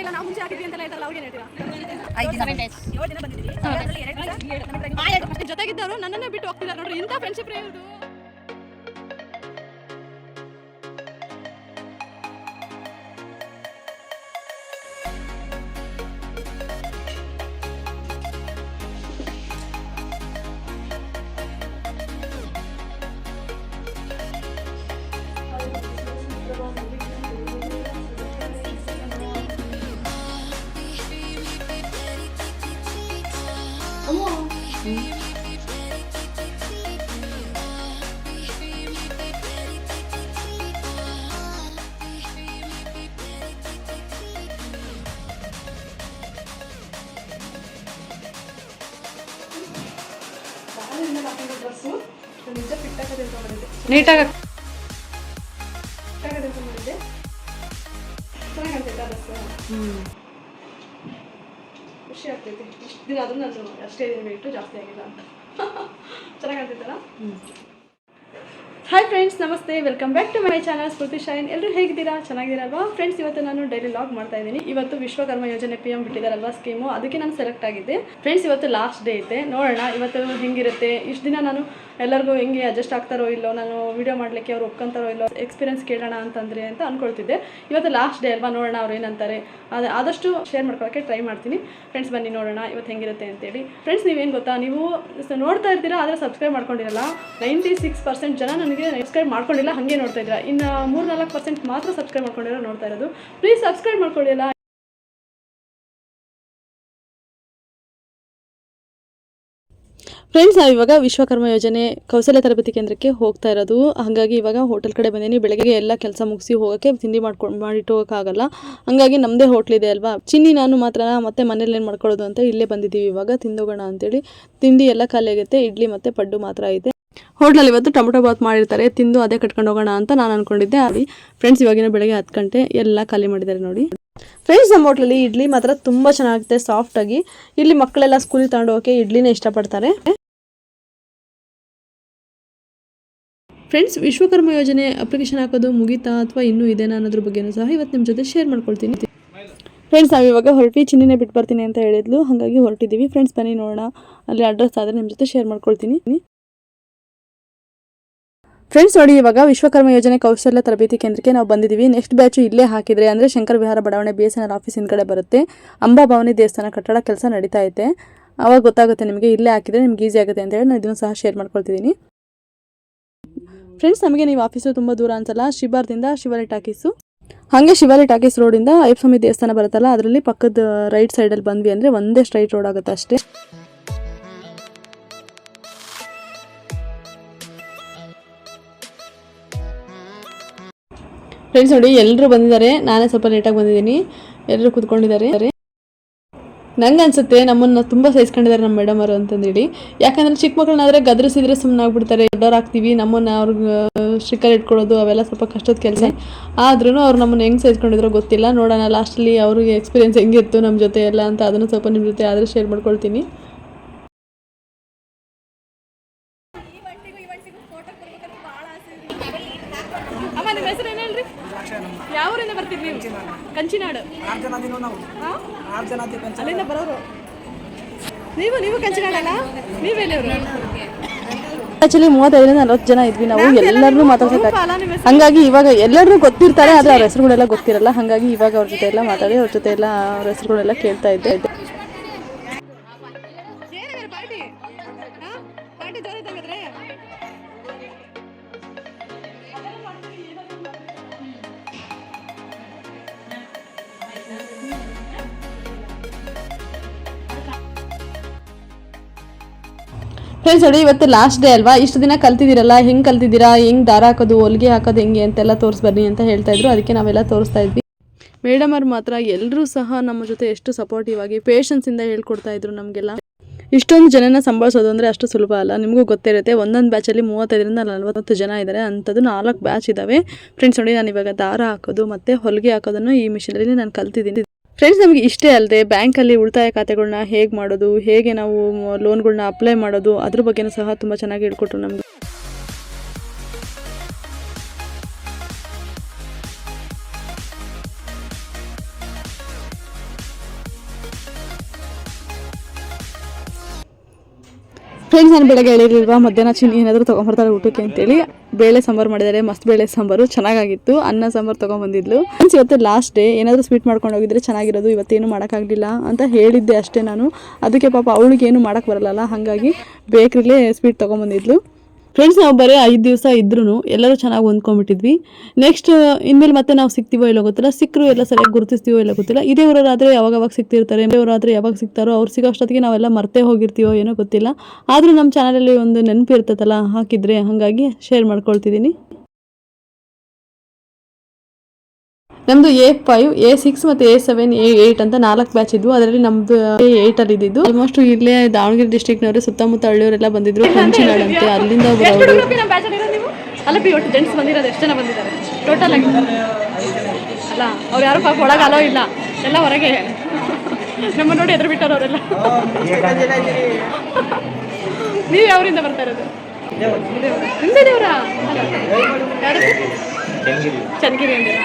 ಇಲ್ಲ ನಾವು ಹೇಳ್ತಾರಲ್ಲ ಜೊತೆಗಿದ್ದವರು ನನ್ನನ್ನೇ ಬಿಟ್ಟು ಹೋಗ್ತಿದ್ದಾರೆ ನೋಡ್ರಿ ಇಂಥ ಫ್ರೆಂಡ್ಶಿಪ್ ಇರೋದು ನೀಟಾಗಿ ಖುಷಿ ಆಗ್ತೈತಿ. ಇಷ್ಟು ದಿನ ಆದ್ರೂ ನಾನು ಅಷ್ಟೇ ದಿನ ಬಿಟ್ಟು ಜಾಸ್ತಿ ಆಗಿಲ್ಲ ಅಂತ. ಚೆನ್ನಾಗಿ ಆಗ್ತೈತಲ್ಲ ಹಾಯ್ ಫ್ರೆಂಡ್ಸ್ ನಮಸ್ತೆ. Welcome back to my channel Smriti Shine ಎಲ್ಲರೂ ಹೇಗಿದ್ದೀರಾ? ಚೆನ್ನಾಗಿದ್ದೀರಲ್ವಾ? ಫ್ರೆಂಡ್ಸ್ ಇವತ್ತು ನಾನು ಡೈಲಿ ಲಾಗ್ ಮಾಡ್ತಾ ಇದ್ದೀನಿ. ಇವತ್ತು ವಿಶ್ವಕರ್ಮ ಯೋಜನೆ ಪಿ ಎಂ ಬಿಟ್ಟಿದ್ದಾರಲ್ವಾ ಸ್ಕೀಮು ಅದಕ್ಕೆ ನಾನು ಸೆಲೆಕ್ಟ್ ಆಗಿದ್ದೆ. ಫ್ರೆಂಡ್ಸ್ ಇವತ್ತು ಲಾಸ್ಟ್ ಡೇ ಐತೆ. ನೋಡೋಣ, ಇವತ್ತು ಹೆಂಗಿರುತ್ತೆ? ಇಷ್ಟು ದಿನ ನಾನು ಎಲ್ಲರಿಗೂ ಹೆಂಗೆ ಅಡ್ಜಸ್ಟ್ ಆಗ್ತಾರೋ ಇಲ್ಲೋ, ನಾನು ವೀಡಿಯೋ ಮಾಡಲಿಕ್ಕೆ ಅವ್ರು ಒಪ್ಕೊಂತಾರೋ ಇಲ್ಲೋ ಎಕ್ಸ್ಪೀರಿಯನ್ಸ್ ಕೇಳೋಣ ಅಂತಂದ್ರೆ ಅಂತ ಅನ್ಕೊಳ್ತಿದ್ದೆ. ಇವತ್ತು ಲಾಸ್ಟ್ ಡೇ ಅಲ್ವಾ? ನೋಡೋಣ ಅವ್ರು ಏನಂತಾರೆ. ಅದು, ಆದಷ್ಟು ಶೇರ್ ಮಾಡ್ಕೊಳ್ಳೋಕ್ಕೆ ಟ್ರೈ ಮಾಡ್ತೀನಿ. ಫ್ರೆಂಡ್ಸ್ ಬನ್ನಿ, ನೋಡೋಣ ಇವತ್ತು ಹೆಂಗಿರುತ್ತೆ ಅಂತೇಳಿ. ಫ್ರೆಂಡ್ಸ್ ನೀವೇನು ಗೊತ್ತಾ? ನೀವು ನೋಡ್ತಾ ಇರ್ತೀರಾ, ಆದರೆ ಸಬ್ಸ್ಕ್ರೈಬ್ ಮಾಡ್ಕೊಂಡಿರಲ್ಲ. ನೈಂಟಿ ಸಿಕ್ಸ್ ಪರ್ಸೆಂಟ್ ಜನ ನನಗೆ ಸಬ್ಸ್ಕ್ರೈಬ್ ಮಾಡ್ಕೊಂಡಿಲ್ಲ, ಹಾಗೆ ನೋಡ್ತಾ ಇದ್ದೀರಾ. ಇನ್ನು ಮೂರು ನಾಲ್ಕು ಪರ್ಸೆಂಟ್ ಮಾತ್ರ ಸಬ್ಸ್ಕ್ರೈಬ್ ಮಾಡ್ಕೊಂಡಿರೋ ನೋಡ್ತಾ ಇರೋದು. ಪ್ಲೀಸ್ ಸಬ್ಸ್ಕ್ರೈಬ್ ಮಾಡ್ಕೊಳ್ಳಿಲ್ಲ ಫ್ರೆಂಡ್ಸ್ ನಾವು ಇವಾಗ ವಿಶ್ವಕರ್ಮ ಯೋಜನೆ ಕೌಶಲ್ಯ ತರಬೇತಿ ಕೇಂದ್ರಕ್ಕೆ ಹೋಗ್ತಾ ಇರೋದು. ಹಾಗಾಗಿ ಇವಾಗ ಹೋಟೆಲ್ ಕಡೆ ಬಂದೀನಿ. ಬೆಳಗ್ಗೆ ಎಲ್ಲ ಕೆಲಸ ಮುಗಿಸಿ ಹೋಗೋಕ್ಕೆ ತಿಂಡಿ ಮಾಡ್ಕೊಂಡು ಮಾಡಿಟ್ಟು ಹೋಗೋಕ್ಕಾಗಲ್ಲ. ಹಾಗಾಗಿ ನಮ್ಮದೇ ಇದೆ ಅಲ್ವಾ? ಚಿನ್ನಿ ನಾನು ಮಾತ್ರ ಮತ್ತೆ ಮನೇಲಿ ಏನು ಮಾಡ್ಕೊಳ್ಳೋದು ಅಂತ ಇಲ್ಲೇ ಬಂದಿದ್ದೀವಿ ಇವಾಗ. ತಿಂದೋಗೋಣ ಅಂತೇಳಿ ತಿಂಡಿ ಎಲ್ಲ ಖಾಲಿ ಆಗೈತೆ. ಇಡ್ಲಿ ಮತ್ತು ಪಡ್ಡು ಮಾತ್ರ ಐತೆ. ಹೋಟ್ಲಲ್ಲಿ ಇವತ್ತು ಟೊಮೊಟೊ ಬಾತ್ ಮಾಡಿರ್ತಾರೆ. ತಿಂದು ಅದೇ ಕಟ್ಕೊಂಡು ಹೋಗೋಣ ಅಂತ ನಾನು ಅನ್ಕೊಂಡಿದ್ದೆ. ಅಲ್ಲಿ ಫ್ರೆಂಡ್ಸ್ ಇವಾಗಿನ ಬೆಳಗ್ಗೆ ಹತ್ತು ಗಂಟೆ ಎಲ್ಲ ಖಾಲಿ ಮಾಡಿದ್ದಾರೆ ನೋಡಿ. ಫ್ರೆಂಡ್ಸ್ ನಮ್ಮ ಹೋಟ್ಲಲ್ಲಿ ಇಡ್ಲಿ ಮಾತ್ರ ತುಂಬ ಚೆನ್ನಾಗುತ್ತೆ ಸಾಫ್ಟಾಗಿ ಇಲ್ಲಿ ಮಕ್ಕಳೆಲ್ಲ ಸ್ಕೂಲಿಗೆ ತಗೊಂಡು ಹೋಗೋಕೆ ಇಡ್ಲಿನೇ ಇಷ್ಟಪಡ್ತಾರೆ. ಫ್ರೆಂಡ್ಸ್ ವಿಶ್ವಕರ್ಮ ಯೋಜನೆ ಅಪ್ಲಿಕೇಶನ್ ಹಾಕೋದು ಮುಗೀತಾ ಅಥವಾ ಇನ್ನೂ ಇದೇನಾ ಅನ್ನೋದ್ರ ಬಗ್ಗೆನೂ ಸಹ ಇವತ್ತು ನಿಮ್ಮ ಜೊತೆ ಶೇರ್ ಮಾಡ್ಕೊಳ್ತೀನಿ. ಫ್ರೆಂಡ್ಸ್ ನಾವು ಇವಾಗ ಹೊರಟಿ ಚಿನ್ನಿನೇ ಬಿಟ್ಟು ಬರ್ತೀನಿ ಅಂತ ಹೇಳಿದ್ಲು. ಹಾಗಾಗಿ ಹೊರಟಿದ್ದೀವಿ. ಫ್ರೆಂಡ್ಸ್ ಬನ್ನಿ ನೋಡೋಣ. ಅಲ್ಲಿ ಅಡ್ರೆಸ್ ಆದರೆ ನಿಮ್ಮ ಜೊತೆ ಶೇರ್ ಮಾಡ್ಕೊಳ್ತೀನಿ. ಫ್ರೆಂಡ್ಸ್ ನೋಡಿ, ಇವಾಗ ವಿಶ್ವಕರ್ಮ ಯೋಜನೆ ಕೌಶಲ್ಯ ತರಬೇತಿ ಕೇಂದ್ರಕ್ಕೆ ನಾವು ಬಂದಿದ್ದೀವಿ. ನೆಕ್ಸ್ಟ್ ಬ್ಯಾಚು ಇಲ್ಲೇ ಹಾಕಿದ್ರೆ ಅಂದರೆ ಶಂಕರ ವಿಹಾರ ಬಡಾವಣೆ B S N L office ಹಿಂದ್ಗಡೆ ಬರುತ್ತೆ. ಅಂಬಾಭವಾನಿ ದೇವಸ್ಥಾನ ಕಟ್ಟಡ ಕೆಲಸ ನಡೀತಾ ಐತೆ. ಅವಾಗ ಗೊತ್ತಾಗುತ್ತೆ ನಿಮಗೆ, ಇಲ್ಲೇ ಹಾಕಿದರೆ ನಿಮ್ಗೆ ಈಸಿ ಆಗುತ್ತೆ ಅಂತ ಹೇಳಿ ನಾನು ಇದನ್ನು ಸಹ ಶೇರ್ ಮಾಡ್ಕೊಳ್ತಿದ್ದೀನಿ. ಫ್ರೆಂಡ್ಸ್ ನಮಗೆ ನೀವು ಆಫೀಸು ತುಂಬ ದೂರ ಅನ್ಸಲ್ಲ ಶಿಬಾರ್ದಿಂದ ಶಿವಾಲಿ ಟಾಕೀಸು. ಹಾಗೆ ಶಿವಾಲಿ ಟಾಕೀಸ್ ರೋಡಿಂದ ಅಯ್ಯಪ್ಪ ದೇವಸ್ಥಾನ ಬರುತ್ತಲ್ಲ, ಅದರಲ್ಲಿ ಪಕ್ಕದ ರೈಟ್ ಸೈಡಲ್ಲಿ ಬಂದ್ವಿ ಅಂದರೆ ಒಂದೇ ಸ್ಟ್ರೈಟ್ ರೋಡ್ ಆಗುತ್ತೆ ಅಷ್ಟೇ. ಫ್ರೆಂಡ್ಸ್ ನೋಡಿ ಎಲ್ಲರೂ ಬಂದಿದ್ದಾರೆ. ನಾನೇ ಸ್ವಲ್ಪ ಲೇಟಾಗಿ ಬಂದಿದ್ದೀನಿ. ಎಲ್ಲರೂ ಕೂತ್ಕೊಂಡಿದ್ದಾರೆ. ನಂಗೆ ಅನ್ಸುತ್ತೆ ನಮ್ಮನ್ನ ತುಂಬ ಸಹಿಸ್ಕೊಂಡಿದ್ದಾರೆ ನಮ್ಮ ಮೇಡಮ್ ಅವರು ಅಂತಂದೇಳಿ ಯಾಕಂದ್ರೆ ಚಿಕ್ಕ ಮಕ್ಕಳನ್ನಾದರೆ ಗದರಿಸಿದ್ರೆ ಸುಮ್ಮನೆ ಆಗ್ಬಿಡ್ತಾರೆ ಆಗ್ತೀವಿ. ನಮ್ಮನ್ನ ಅವ್ರಿಗೆ ಸ್ಟಿಕ್ಕರ್ ಇಟ್ಕೊಳ್ಳೋದು ಅವೆಲ್ಲ ಸ್ವಲ್ಪ ಕಷ್ಟದ ಕೆಲಸ. ಆದ್ರೂ ಅವ್ರು ನಮ್ಮನ್ನ ಹೆಂಗೆ ಸಹಿಸ್ಕೊಂಡಿದ್ರೋ ಗೊತ್ತಿಲ್ಲ. ನೋಡೋಣ ಲಾಸ್ಟಲ್ಲಿ ಅವ್ರಿಗೆ ಎಕ್ಸ್ಪೀರಿಯನ್ಸ್ ಹೆಂಗಿತ್ತು ನಮ್ಮ ಜೊತೆ ಎಲ್ಲ ಅಂತ ಅದನ್ನು ಸ್ವಲ್ಪ ನಿಮ್ಮ ಜೊತೆ ಆದ್ರೆ ಶೇರ್ ಮಾಡ್ಕೊಳ್ತೀನಿ ಅಮ್ಮ ನಿಮ್ಮ ಹೆಸರು ಏನು ಹೇಳ್ರಿ ಯಾವ ಊರಿಂದ ಬರ್ತೀರಿ ನೀವು ಕಂಚಿನಾಡು. ಆರು ಜನ ಅದೀವಿ ನಾವು? ಹಾ? ಆರು ಜನ ಅದೀವಿ ಪಂಚ ಅಲ್ಲಿಂದ ಬರೋರು. ನೀವು ನೀವು ಕಂಚಿನಾಡಲ್ಲ ನೀವೆಲ್ಲಿಯವರು ಆಕ್ಚುಲಿ ಮೂವತ್ತೈದರಿಂದ ನಲವತ್ತು ಜನ ಇದ್ವಿ ನಾವು ಎಲ್ಲರನ್ನೂ ಮಾತಾಡ್ಸಕ್ಕೆ ಹಂಗಾಗಿ ಇವಾಗ ಎಲ್ಲರೂ ಗೊತ್ತಿರ್ತಾರೆ ಆದರೆ ಅವ್ರ ಹೆಸರುಗಳೆಲ್ಲ ಗೊತ್ತಿರಲ್ಲ ಹಾಗಾಗಿ ಇವಾಗ ಅವ್ರ ಜೊತೆ ಎಲ್ಲ ಮಾತಾಡಿ ಅವ್ರ ಜೊತೆ ಎಲ್ಲ ಅವ್ರ ಹೆಸರುಗಳೆಲ್ಲ ಕೇಳ್ತಾ ಇದ್ದೆ. ಫ್ರೆಂಡ್ಸ್ ನೋಡಿ ಇವತ್ತು ಲಾಸ್ಟ್ ಡೇ ಅಲ್ವಾ? ಇಷ್ಟು ದಿನ ಕಲ್ತಿದ್ದೀರಲ್ಲ, ಹೆಂಗೆ ಕಲ್ತಿದ್ದೀರಾ? ಹೆಂಗೆ ದಾರ ಹಾಕೋದು, ಹೊಲಿಗೆ ಹಾಕೋದು, ಹೆಂಗೆ ಅಂತೆಲ್ಲ ತೋರಿಸ್ ಬನ್ನಿ ಅಂತ ಹೇಳ್ತಾ ಇದ್ರು. ಅದಕ್ಕೆ ನಾವೆಲ್ಲ ತೋರಿಸ್ತಾ ಇದ್ವಿ. ಮೇಡಮ್ ಅವ್ರು ಮಾತ್ರ ಎಲ್ಲರೂ ಸಹ ನಮ್ಮ ಜೊತೆ ಎಷ್ಟು ಸಪೋರ್ಟಿವ್ ಆಗಿ ಪೇಷನ್ಸಿಂದ ಹೇಳ್ಕೊಡ್ತಾ ಇದ್ರು ನಮಗೆಲ್ಲ. ಇಷ್ಟೊಂದು ಜನನ ಸಂಭಾಳಿಸೋದು ಅಂದರೆ ಅಷ್ಟು ಸುಲಭ ಅಲ್ಲ. ನಿಮಗೂ ಗೊತ್ತಿರುತ್ತೆ, ಒಂದೊಂದು ಬ್ಯಾಚಲ್ಲಿ ಮೂವತ್ತೈದರಿಂದ ನಲವತ್ತು ಜನ ಇದ್ದಾರೆ ಅಂಥದ್ದು ನಾಲ್ಕು ಬ್ಯಾಚ್ ಇದ್ದಾವೆ ಫ್ರೆಂಡ್ಸ್ ನೋಡಿ ನಾನು ಇವಾಗ ದಾರ ಹಾಕೋದು ಮತ್ತು ಹೊಲಿಗೆ ಹಾಕೋದನ್ನು ಈ ಮಿಷಿನಲ್ಲಿ ನಾನು ಕಲ್ತಿದ್ದೀನಿ. ಫ್ರೆಂಡ್ಸ್ ನಮಗೆ ಇಷ್ಟೇ ಅಲ್ಲದೆ ಬ್ಯಾಂಕಲ್ಲಿ ಉಳಿತಾಯ ಖಾತೆಗಳನ್ನ ಹೇಗೆ ಮಾಡೋದು, ಹೇಗೆ ನಾವು ಲೋನ್ಗಳನ್ನ ಅಪ್ಲೈ ಮಾಡೋದು, ಅದ್ರ ಬಗ್ಗೆನೂ ಸಹ ತುಂಬ ಚೆನ್ನಾಗಿ ಹೇಳ್ಕೊಟ್ರು ನಮಗೆ. ಫ್ರೆಂಡ್ಸ್ ನಾನು ಬೆಳಗ್ಗೆ ಹೇಳಿರಲಿಲ್ವಾ ಮಧ್ಯಾಹ್ನ ಚಿನ್ನಿ ಏನಾದರೂ ತೊಗೊಂಬರ್ತಾರೆ ಊಟಕ್ಕೆ ಅಂತೇಳಿ. ಬೇಳೆ ಸಾಂಬಾರು ಮಾಡಿದ್ದಾರೆ, ಮಸ್ತ್ ಬೇಳೆ ಸಾಂಬಾರು, ಚೆನ್ನಾಗಾಗಿತ್ತು. ಅನ್ನ ಸಾಂಬಾರು ತೊಗೊಂಬಂದಿದ್ಲು. ಫ್ರೆಂಡ್ಸ್ ಇವತ್ತು ಲಾಸ್ಟ್ ಡೇ ಏನಾದರೂ ಸ್ವೀಟ್ ಮಾಡ್ಕೊಂಡು ಹೋಗಿದ್ರೆ ಚೆನ್ನಾಗಿರೋದು, ಇವತ್ತೇನು ಮಾಡೋಕ್ಕಾಗಲಿಲ್ಲ ಅಂತ ಹೇಳಿದ್ದೆ ಅಷ್ಟೇ ನಾನು. ಅದಕ್ಕೆ ಪಾಪ ಅವಳಿಗೆ ಏನು ಮಾಡೋಕ್ಕೆ ಬರಲ್ಲ ಹಾಗಾಗಿ ಬೇಕ್ರಿಲೇ ಸ್ವೀಟ್ ತೊಗೊಂಬಂದಿದ್ಲು. ಫ್ರೆಂಡ್ಸ್ ನಾವು ಬರೀ ಐದು ದಿವಸ ಇದ್ರೂ ಎಲ್ಲರೂ ಚೆನ್ನಾಗಿ ಹೊಂದ್ಕೊಂಡ್ಬಿಟ್ಟಿದ್ವಿ. ನೆಕ್ಸ್ಟ್ ಇನ್ಮೇಲೆ ಮತ್ತೆ ನಾವು ಸಿಗ್ತೀವೋ ಇಲ್ಲ ಗೊತ್ತಿಲ್ಲ. ಸಿಕ್ಕರು ಎಲ್ಲ ಸರಿಯಾಗಿ ಗುರುತಿಸ್ತೀವೋ ಇಲ್ಲ ಗೊತ್ತಿಲ್ಲ. ಇದೇ ಊರಾದ್ರೆ ಯಾವಾಗ ಅವಾಗ ಸಿಗ್ತಿರ್ತಾರೆ ಊರಾದ್ರೆ ಯಾವಾಗ ಸಿಗ್ತಾರೋ ಅವ್ರು ಸಿಗೋ ಅಷ್ಟೊತ್ತಿಗೆ ನಾವೆಲ್ಲ ಮರ್ತೇ ಹೋಗಿರ್ತೀವೋ ಏನೋ ಗೊತ್ತಿಲ್ಲ. ಆದರೂ ನಮ್ಮ ಚಾನಲಲ್ಲಿ ಒಂದು ನೆನಪು ಇರ್ತದಲ್ಲ, ಹಾಕಿದ್ರೆ ಹಾಗಾಗಿ ಶೇರ್ ಮಾಡ್ಕೊಳ್ತಿದ್ದೀನಿ. ನಮ್ಮದು ಎ ಫೈವ್ ಎ ಸಿಕ್ಸ್ ಮತ್ತು ಎ ಸೆವೆನ್ ಎ ಏಯ್ಟ್ ಅಂತ ನಾಲ್ಕು ಬ್ಯಾಚ್ ಇದ್ವು. ಅದರಲ್ಲಿ ನಮ್ಮದು ಎ ಏಯ್ಟಲ್ಲಿ ಇದ್ದಿದ್ದು. ಆಲ್ಮೋಸ್ಟ್ ಇಲ್ಲೇ ದಾವಣಗೆರೆ ಡಿಸ್ಟ್ರಿಕ್ನವರು ಸುತ್ತಮುತ್ತ ಹಳ್ಳಿಯವರೆಲ್ಲ ಬಂದಿದ್ರು. ಕಂಚಿನಾಡಂತೆ ಅಲ್ಲಿಂದ ಅಲ್ಲ ಜೆಂಟ್ಸ್ ಬಂದಿರೋದು ಎಷ್ಟು ಜನ ಬಂದಿದ್ದಾರೆ? ಟೋಟಲ್ ಆಗಿ. ಅಲ್ಲ ಅವ್ರು ಯಾರು ಪಾಪ ಒಳಗೆ ಅಲೋ ಇಲ್ಲ. ಎಲ್ಲ ಹೊರಗೆ. ನಮ್ಮ ನೋಡಿ ಎದುರು ಬಿಟ್ಟವ್ರು ಅವರೆಲ್ಲ. ನೀವು ಯಾವರಿಂದ ಬರ್ತಾ ಇರೋದು? ನಿಮ್ದೇ ದೇವ್ರಾ? ಯಾರು? ಚನ್ನಗಿರಿ ಅಂದಿರಾ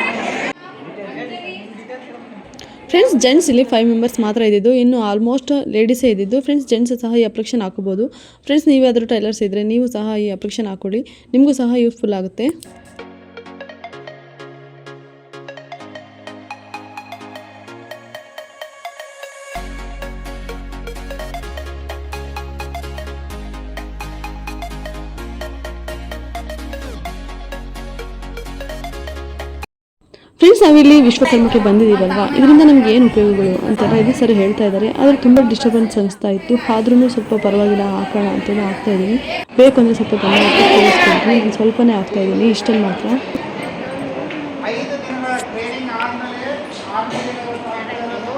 ಫ್ರೆಂಡ್ಸ್ ಜೆಂಟ್ಸ್ ಇಲ್ಲಿ ಫೈವ್ ಮೆಂಬರ್ಸ್ ಮಾತ್ರ ಇದ್ದಿದ್ದು. ಇನ್ನು ಆಲ್ಮೋಸ್ಟ್ ಲೇಡೀಸೇ ಇದ್ದಿದ್ದು. ಫ್ರೆಂಡ್ಸ್ ಜೆಂಟ್ಸ್ ಸಹ ಈ ಅಪ್ಲಿಕೇಶನ್ ಹಾಕೋಬೋದು. ಫ್ರೆಂಡ್ಸ್ ನೀವಾದರೂ ಟೈಲರ್ಸ್ ಇದ್ದರೆ ನೀವು ಸಹ ಈ ಅಪ್ಲಿಕೇಶನ್ ಹಾಕೊಳ್ಳಿ ನಿಮಗೂ ಸಹ ಯೂಸ್ಫುಲ್ ಆಗುತ್ತೆ. ನಾವಿಲ್ಲಿ ವಿಶ್ವಕರ್ಮಕ್ಕೆ ಬಂದಿದ್ದೀವಲ್ವಾ? ಇದರಿಂದ ನಮ್ಗೆ ಏನು ಉಪಯೋಗಗಳು ಅಂತ ಇದು ಸರಿ ಹೇಳ್ತಾ ಇದ್ದಾರೆ. ಆದರೆ ತುಂಬ ಡಿಸ್ಟರ್ಬೆನ್ಸ್ ಅನಿಸ್ತಾ ಇತ್ತು. ಆದ್ರೂ ಸ್ವಲ್ಪ ಪರವಾಗಿಲ್ಲ, ಹಾಕೋಣ ಅಂತೇಳಿ ಹಾಕ್ತಾ ಇದ್ದೀನಿ. ಬೇಕು ಅಂದರೆ ಸ್ವಲ್ಪ ಗಮನ ಸ್ವಲ್ಪನೇ ಹಾಕ್ತಾ ಇದ್ದೀನಿ, ಇಷ್ಟಲ್ಲಿ ಮಾತ್ರ ಐದು ದಿನಗಳ ಟ್ರೈನಿಂಗ್ ಆದ್ಮೇಲೆ ಆದ್ಮೇಲೆ ನಾವು ಮಾಡ್ತಾ ಇರೋದು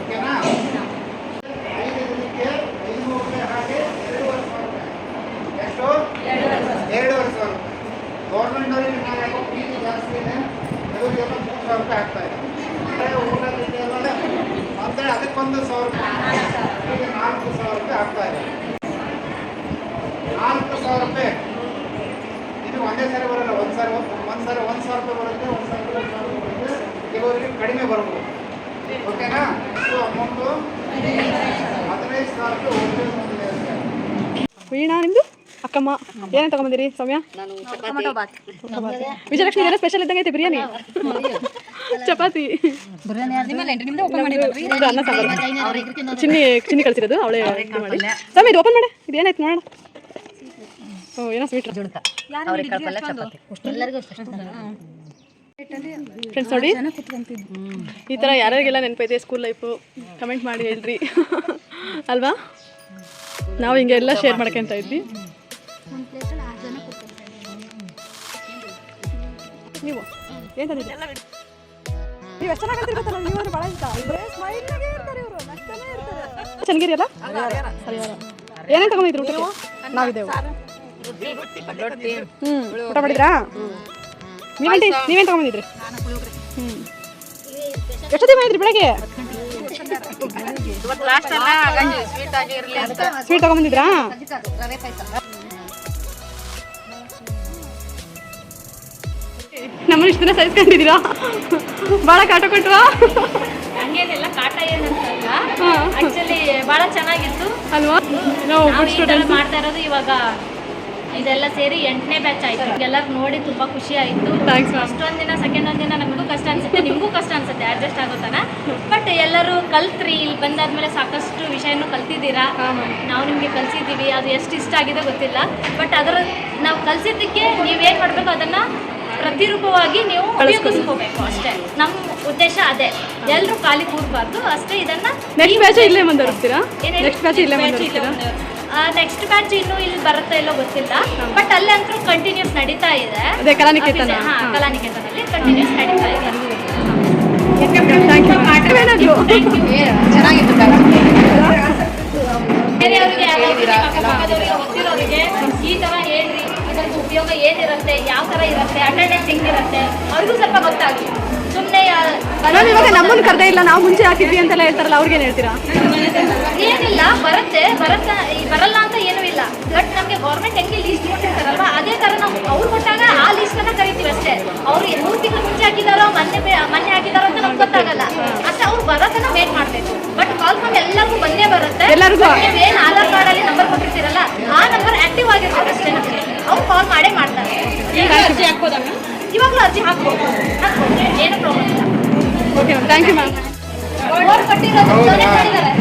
ಓಕೆನಾ ಐದು ದಿನಕ್ಕೆ ಐದು ರೂಪಾಯಿ ಹಾಗೆ ಎರಡೂವರೆ ಸಾವಿರ ರೂಪಾಯಿ ಎಷ್ಟು ಎರಡೂವರೆ ಸಾವಿರ ರೂಪಾಯಿ ಗೌರ್ಮೆಂಟ್ ಅವರಿಗೆ ನಾವು ಯಾಕೋ ಫೀಸ್ ಜಾಸ್ತಿ ಇದೆ ಇವರಿಗೆಲ್ಲ ಮೂರು ಸಾವಿರ ರೂಪಾಯಿ ಆಗ್ತಾ ಇದೆ ಅಂದ್ರೆ ಊಟ ತಿಂಡಿ ಎಲ್ಲ ಅಂದ್ರೆ ಅದಕ್ಕೊಂದು ಸಾವಿರ ರೂಪಾಯಿ ಈಗ ನಾಲ್ಕು ಸಾವಿರ ರೂಪಾಯಿ ಆಗ್ತಾ ಇದೆ ನಾಲ್ಕು ಸಾವಿರ ರೂಪಾಯಿ ಇದು ಒಂದೇ ಸಾರಿ ಬರೋಲ್ಲ ಒಂದು ಸಾರಿ ಒಂದು ಸಾರಿ ಒಂದು ಸಾವಿರ ರೂಪಾಯಿ ಬರುತ್ತೆ ಒಂದು ಸಾವಿರ ರೂಪಾಯಿ ಬರುತ್ತೆ ಕೆಲವರಿಗೆ ಕಡಿಮೆ ಬರ್ಬೋದು ಓಕೆನಾ ಇದು ಅಮೌಂಟು ಹದಿನೈದು ಸಾವಿರ ರೂಪಾಯಿ ವೀಣಾ ನಿಮ್ಮದು ಅಕ್ಕಮ್ಮ ಏನೇನು ತಗೊಂಬಂದಿರಿ ಸೌಮ್ಯ? ವಿಜಯಲಕ್ಷ್ಮಿ ಏನೋ ಸ್ಪೆಷಲ್ ಇದ್ದಂಗೆ ಐತೆ ಬಿರಿಯಾನಿ? ಚಪಾತಿ. ಅನ್ನ ಸಾಂಬಾರು. ಚಿನ್ನಿ ಚಿನ್ನಿ ಕಳಿಸಿರೋದು ಅವಳೇ ಮಾಡಿ. ಸೌಮ್ಯ ಇದು ಓಪನ್ ಮಾಡಿ. ಇದು ಏನಾಯ್ತು ನೋಡೋಣ. ಓ ಏನೋ ಸ್ವೀಟ್ ಫ್ರೆಂಡ್ಸ್ ನೋಡಿ. ಈ ಥರ ಯಾರ್ಯಾರಿಗೆಲ್ಲ ನೆನಪೈತೆ ಸ್ಕೂಲ್ ಲೈಫು ಕಮೆಂಟ್ ಮಾಡಿ ಹೇಳ್ರಿ. ಅಲ್ವಾ? ನಾವು ಹಿಂಗೆಲ್ಲ ಶೇರ್ ಮಾಡ್ಕೊಂತ ಇದ್ವಿ. ನೀವು. ಏನು ನೀವು ಎಷ್ಟು ಚೆನ್ನಾಗಿ ಗೊತ್ತಲ್ಲ ನೀವು ಭಾಳ ಇಷ್ಟ. ಬರೇ ಸ್ಮೈಲ್ನಾಗೆ ಇರ್ತಾರೆ ಇವರು ನಗ್ತಾನೆ ಇರ್ತಾರೆ. ಚನ್ನಗಿರಿ ಅಲ್ಲ ಏನೇನು ತಗೊಂಡಿದ್ರು ಊಟ ನಾವಿದ್ದೇವೆ ಹ್ಞೂ ಊಟ ಮಾಡಿದ್ರಾ? ನೀವೇಂಟಿ ನೀವೇನು ತಗೊಂಡಿದ್ರಿ? ಎಷ್ಟು ದಿನ ಮಾಡಿದ್ರಿ ಬೆಳಗ್ಗೆ? ಸ್ವೀಟ್ ತಗೊಂಬಂದಿದ್ರಾ ನಮ್ಮನ್ನ ಇಷ್ಟು ದಿನ ಸಹಿಸ್ಕೊಂಡಿದ್ದೀರಾ ಭಾಳ ಕಾಟ ಕೊಟ್ವಾ ಹಂಗೇನಿಲ್ಲ ಕಾಟ ಏನಂತಲ್ಲ ಆಕ್ಚುಲಿ ಬಹಳ ಚೆನ್ನಾಗಿತ್ತು. ಅಲ್ವಾ? ನಾವು ಮಾಡ್ತಾ ಇರೋದು ಇವಾಗ ಇದೆಲ್ಲ ಸೇರಿ ಎಂಟನೇ ಬ್ಯಾಚ್ ಆಯ್ತು. ಎಲ್ಲರೂ ನೋಡಿ ತುಂಬಾ ಖುಷಿ ಆಯ್ತು. ಅಷ್ಟೊಂದ್ ದಿನ ಸೆಕೆಂಡ್ ಒಂದಿನ ಒಂದಿನ ನಮಗೂ ಕಷ್ಟ ಅನ್ಸುತ್ತೆ. ನಿಮಗೂ ಕಷ್ಟ ಅನ್ಸುತ್ತೆ ಅಡ್ಜಸ್ಟ್ ಆಗೋ ಥರ ಬಟ್ ಎಲ್ಲರೂ ಕಲ್ತ್ರಿ ಇಲ್ಲಿ ಬಂದಾದ್ಮೇಲೆ ಸಾಕಷ್ಟು ವಿಷಯನೂ ಕಲ್ತಿದ್ದೀರಾ? ನಾವು ನಿಮಗೆ ಕಲ್ಸಿದ್ದೀವಿ. ಅದು ಎಷ್ಟು ಇಷ್ಟ ಆಗಿದೆ ಗೊತ್ತಿಲ್ಲ. ಬಟ್ ಅದರ ನಾವು ಕಲ್ಸಿದ್ದಕ್ಕೆ ನೀವೇನ್ ಮಾಡಬೇಕು ಅದನ್ನ ಪ್ರತಿರೂಪವಾಗಿ ನೀವು ಉಪಯೋಗಿಸ್ಕೋಬೇಕು ಅಷ್ಟೇ. ನಮ್ಮ ಉದ್ದೇಶ ಅದೇ. ಎಲ್ಲರೂ ಖಾಲಿ ಕೂಡಬಾರ್ದು ಅಷ್ಟೇ ಇದನ್ನ ನೆಕ್ಸ್ಟ್ ಬ್ಯಾಚ್ ಇಲ್ಲೇ ಮುಂದುವರಿಸ್ತೀರಾ ನೆಕ್ಸ್ಟ್ ಬ್ಯಾಚ್ ಇಲ್ಲೇ ಮುಂದುವರಿಸ್ತೀರಾ ನೆಕ್ಸ್ಟ್ ಬ್ಯಾಚ್ ಇನ್ನು ಇಲ್ಲಿ ಬರುತ್ತಾ ಇಲ್ಲೋ ಗೊತ್ತಿಲ್ಲ. ಬಟ್ ಅಲ್ಲಿ ಅಂತೂ ಕಂಟಿನ್ಯೂಸ್ ನಡೀತಾ ಇದೆ. ಅದೇ ಕಲಾನಿಕೇತನ. ಕಲಾನಿಕೇತನಲ್ಲಿ ಕಂಟಿನ್ಯೂಸ್ ನಡೀತಾ ಇದೆ. ಥ್ಯಾಂಕ್ ಯು ಬೇರೆಯವ್ರಿಗೆ ಯಾರಾದ್ರೂ ಅಕ್ಕಪಕ್ಕದವ್ರಿಗೆ ಗೊತ್ತಿರೋರಿಗೆ ಈ ತರ ಹೇಳ್ರಿ. ಉಪಯೋಗ ಏನಿರುತ್ತೆ ಯಾವ ತರ ಇರುತ್ತೆ ಅಟೆಂಡೆನ್ಸ್ ಹೆಂಗಿರುತ್ತೆ ಅವ್ರಿಗೂ ಸ್ವಲ್ಪ ಗೊತ್ತಾಗಲಿ. ಸುಮ್ಮನೆ ನಾನು ಇವಾಗ ನಮ್ಮನ್ನು ಕರೆದೇ ಇಲ್ಲ ನಾವು ಮುಂಚೆ ಹಾಕಿದ್ವಿ ಅಂತೆಲ್ಲ ಹೇಳ್ತಾರಲ್ಲ ಅವ್ರಿಗೇನು ಹೇಳ್ತೀರಾ? ಏನಿಲ್ಲ ಬರುತ್ತೆ ಬರತ್ತ ಬರಲ್ಲ ಅಂತ ಏನೂ ಇಲ್ಲ. ಬಟ್ ನಮಗೆ ಗೌರ್ಮೆಂಟ್ ಹೆಂಗೆ ಲೀಸ್ಟ್ ಕೊಟ್ಟಿರ್ತಾರಲ್ವ ಅದೇ ತರ ನಾವು ಅವ್ರು ಕೊಟ್ಟಾಗ ಆ ಲೀಸ್ಟನ್ನು ಕರಿತೀವಿ ಅಷ್ಟೇ. ಅವ್ರು ಮೂರು ತಿಂಗಳು ಮುಂಚೆ ಹಾಕಿದಾರೋ ಮೊನ್ನೆ ಮೊನ್ನೆ ಹಾಕಿದಾರೋ ಅಂತ ನಮ್ಗೆ ಗೊತ್ತಾಗಲ್ಲ. ಅಷ್ಟೇ ಅವ್ರು ಬರೋತನ ವೇಟ್ ಮಾಡ್ಬೇಕು. ಬಟ್ ಕಾಲ್ ಫಾರ್ಮ್ ಎಲ್ಲರಿಗೂ ಬಂದೇ ಬರುತ್ತೆ. ಎಲ್ಲರಿಗೂ? ಏನ್ ಆಧಾರ್ ಕಾರ್ಡ್ ಅಲ್ಲಿ ನಂಬರ್ ಕೊಟ್ಟಿರ್ತೀರಲ್ಲ ಆ ನಂಬರ್ ಆಕ್ಟಿವ್ ಆಗಿರ್ತಾರೆ ಅಷ್ಟೇ ನಮಗೆ. ಅವ್ರು ಕಾಲ್ ಮಾಡೇ ಮಾಡ್ತಾರೆ. ಈಗ ಅರ್ಜಿ ಹಾಕ್ಬೋದಾ ಮ್ಯಾಮ್ ಇವಾಗಲೂ ಅರ್ಜಿ ಹಾಕ್ಬೋದು. ಹಾಕ್ಬೋದು. ಏನು ಪ್ರಾಬ್ಲಮ್ ಇಲ್ಲ. Okay ma'am thank you ma'am vote ಕೊಟ್ಟಿರೋದು ಹೌದಾ? donate ಮಾಡಿದ್ದಾರೆ.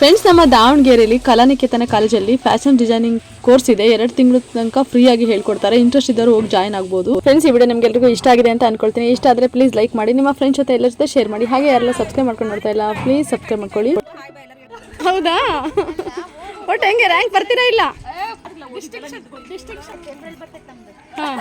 ಫ್ರೆಂಡ್ಸ್ ನಮ್ಮ ದಾವಣಗೆರೆಯಲ್ಲಿ ಕಲಾನಿಕೇತನ ಕಾಲೇಜಲ್ಲಿ ಫ್ಯಾಷನ್ ಡಿಸೈನಿಂಗ್ ಕೋರ್ಸ್ ಇದೆ. ಎರಡು ತಿಂಗಳ ತನಕ ಫ್ರೀ ಆಗಿ ಹೇಳ್ಕೊಡ್ತಾರೆ. ಇಂಟ್ರೆಸ್ಟ್ ಇದ್ದವರು ಹೋಗಿ ಜಾಯ್ನ್ ಆಗ್ಬೋದು. ಫ್ರೆಂಡ್ಸ್ ಈ ವಿಡಿಯೋ ನಿಮ್ಗೆಲ್ರಿಗೂ ಇಷ್ಟ ಆಗಿದೆ ಅಂತ ಅನ್ಕೊಳ್ತೀನಿ. ಇಷ್ಟ ಆದರೆ ಪ್ಲೀಸ್ ಲೈಕ್ ಮಾಡಿ. ನಿಮ್ಮ ಫ್ರೆಂಡ್ಸ್ ಜೊತೆ ಎಲ್ಲರ ಜೊತೆ ಶೇರ್ ಮಾಡಿ. ಹಾಗೆ ಯಾರೆಲ್ಲ ಸಬ್ಸ್ಕ್ರೈಬ್ ಮಾಡ್ಕೊಂಡು ನೋಡ್ತಾ ಇಲ್ಲ ಪ್ಲೀಸ್ ಸಬ್ಸ್ಕ್ರೈಬ್ ಮಾಡ್ಕೊಳ್ಳಿ. ಹೌದಾ? ಒಟ್ಟು ಹೆಂಗೆ ರ್ಯಾಂಕ್ ಬರ್ತೀರಾ ಇಲ್ಲ? ಹಾಂ.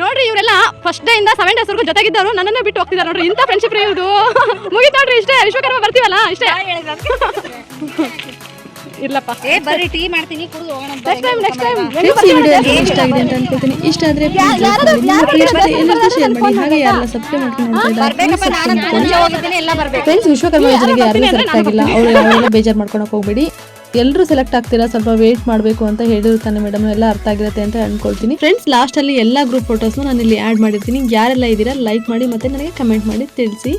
ನೋಡ್ರಿ, ಇವರೆಲ್ಲ ಫಸ್ಟ್ ಡೇ ಇಂದ ಸೆವೆನ್ ಡೇಸ್ ವರ್ಗು ಜೊತೆಗಿದ್ದವರು. ನನ್ನನ್ನ ಬಿಟ್ಟು ಹೋಗ್ತಿದ್ದಾರೆ ನೋಡ್ರಿ, ಇಂಥ ಫ್ರೆಂಡ್ಶಿಪ್ ರೀ ಇವ್ದು ಮುಗಿತ್ ನೋಡ್ರಿ, ಇಷ್ಟೇ. ವಿಶ್ವಕರ್ಮ ಬರ್ತೀವಲ್ಲ, ಇಷ್ಟೇ. ಇರ್ಲಪ್ಪ ಏ ಬರಿ ಟೀ ಮಾಡ್ತೀನಿ ಕುಡಿದು ಹೋಗೋಣ ನೆಕ್ಸ್ಟ್ ಟೈಮ್ ನೆಕ್ಸ್ಟ್ ಟೈಮ್ ಈ ವಿಡಿಯೋ ಇಷ್ಟ ಆಗಿದೆ ಅಂತ ಅನ್ಕೊಳ್ತೀನಿ ಇಷ್ಟ ಆದ್ರೆ ಶೇರ್ ಮಾಡಿ. ಹಾಗೆ ಯಾರೆಲ್ಲ ಸಬ್ಸ್ಕ್ರೈಬ್ ಮಾಡ್ಕೊಂಡು ಹೋಗಿದ್ದೀನಿ ಎಲ್ಲ ಬರ್ಬೇಕು. ಫ್ರೆಂಡ್ಸ್ ವಿಶ್ವಕರ್ಮ ಯೋಜನೆಗೆ ಯಾರಿಗೂ ಸೆಲೆಕ್ಟ್ ಆಗಿಲ್ಲ. ಅವರು ಯಾರೆಲ್ಲ ಬೇಜಾರು ಮಾಡ್ಕೊಳಕ್ಕೆ ಹೋಗ್ಬೇಡಿ. ಎಲ್ಲರೂ ಸೆಲೆಕ್ಟ್ ಆಗ್ತೀರಾ? ಸ್ವಲ್ಪ ವೇಟ್ ಮಾಡಬೇಕು ಅಂತ ಹೇಳಿರ್ತಾನೆ ಮೇಡಮ್ ಎಲ್ಲ ಅರ್ಥ ಆಗಿರುತ್ತೆ ಅಂತ ಅನ್ಕೊಳ್ತೀನಿ. ಫ್ರೆಂಡ್ಸ್ ಲಾಸ್ಟ್ ಅಲ್ಲಿ ಎಲ್ಲ ಗ್ರೂಪ್ ಫೋಟೋಸ್ನು ನಾನು ಇಲ್ಲಿ ಆ್ಯಡ್ ಮಾಡಿರ್ತೀನಿ. ಯಾರೆಲ್ಲ ಇದ್ದೀರಾ ಲೈಕ್ ಮಾಡಿ ಮತ್ತೆ ನನಗೆ ಕಮೆಂಟ್ ಮಾಡಿ ತಿಳಿಸಿ.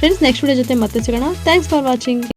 ಫ್ರೆಂಡ್ಸ್ ನೆಕ್ಸ್ಟ್ ವಿಡಿಯೋ ಜೊತೆ ಮತ್ತೆ ಸಿಗೋಣ. Thanks for watching